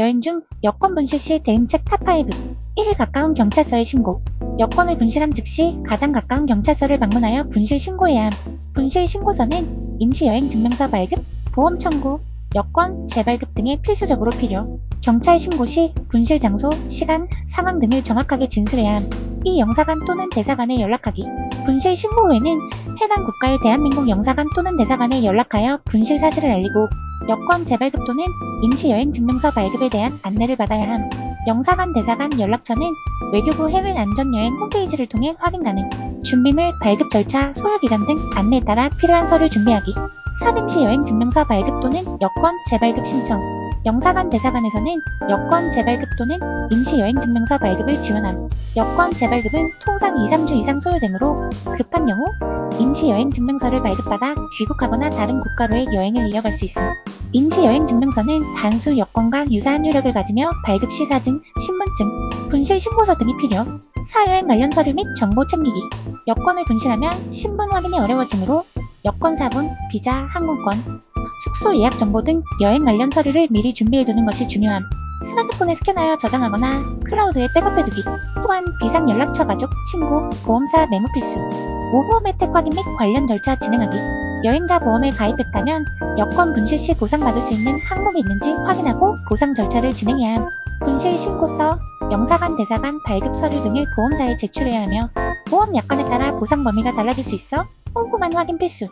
여행 중 여권 분실 시 대응책 탑5 1일 가까운 경찰서에 신고 여권을 분실한 즉시 가장 가까운 경찰서를 방문하여 분실 신고해야 함. 분실 신고서는 임시 여행 증명서 발급, 보험 청구, 여권 재발급 등에 필수적으로 필요. 경찰 신고 시 분실 장소, 시간, 상황 등을 정확하게 진술해야 함. 이 영사관 또는 대사관에 연락하기. 분실 신고 후에는 해당 국가의 대한민국 영사관 또는 대사관에 연락하여 분실 사실을 알리고 여권 재발급 또는 임시 여행 증명서 발급에 대한 안내를 받아야 함. 영사관 대사관 연락처는 외교부 해외 안전여행 홈페이지를 통해 확인 가능. 준비물, 발급 절차, 소요기간 등 안내에 따라 필요한 서류 준비하기. 사임시 여행 증명서 발급 또는 여권 재발급 신청. 영사관 대사관에서는 여권 재발급 또는 임시 여행 증명서 발급을 지원함. 여권 재발급은 통상 2, 3주 이상 소요되므로 급한 경우 임시 여행 증명서를 발급받아 귀국하거나 다른 국가로의 여행을 이어갈 수 있음. 임시 여행 증명서는 단수 여권과 유사한 효력을 가지며 발급 시 사진, 신분증, 분실 신고서 등이 필요. 사여행 관련 서류 및 정보 챙기기. 여권을 분실하면 신분 확인이 어려워지므로 여권 사본, 비자, 항공권, 숙소 예약 정보 등 여행 관련 서류를 미리 준비해 두는 것이 중요함. 스마트폰에 스캔하여 저장하거나 클라우드에 백업해두기. 또한 비상 연락처 가족, 친구, 보험사 메모 필수. 모보험 혜택 확인 및 관련 절차 진행하기. 여행자 보험에 가입했다면 여권 분실 시 보상받을 수 있는 항목이 있는지 확인하고 보상 절차를 진행해야 함. 분실 신고서, 영사관 대사관 발급 서류 등을 보험사에 제출해야 하며 보험 약관에 따라 보상 범위가 달라질 수 있어 꼼꼼한 확인 필수.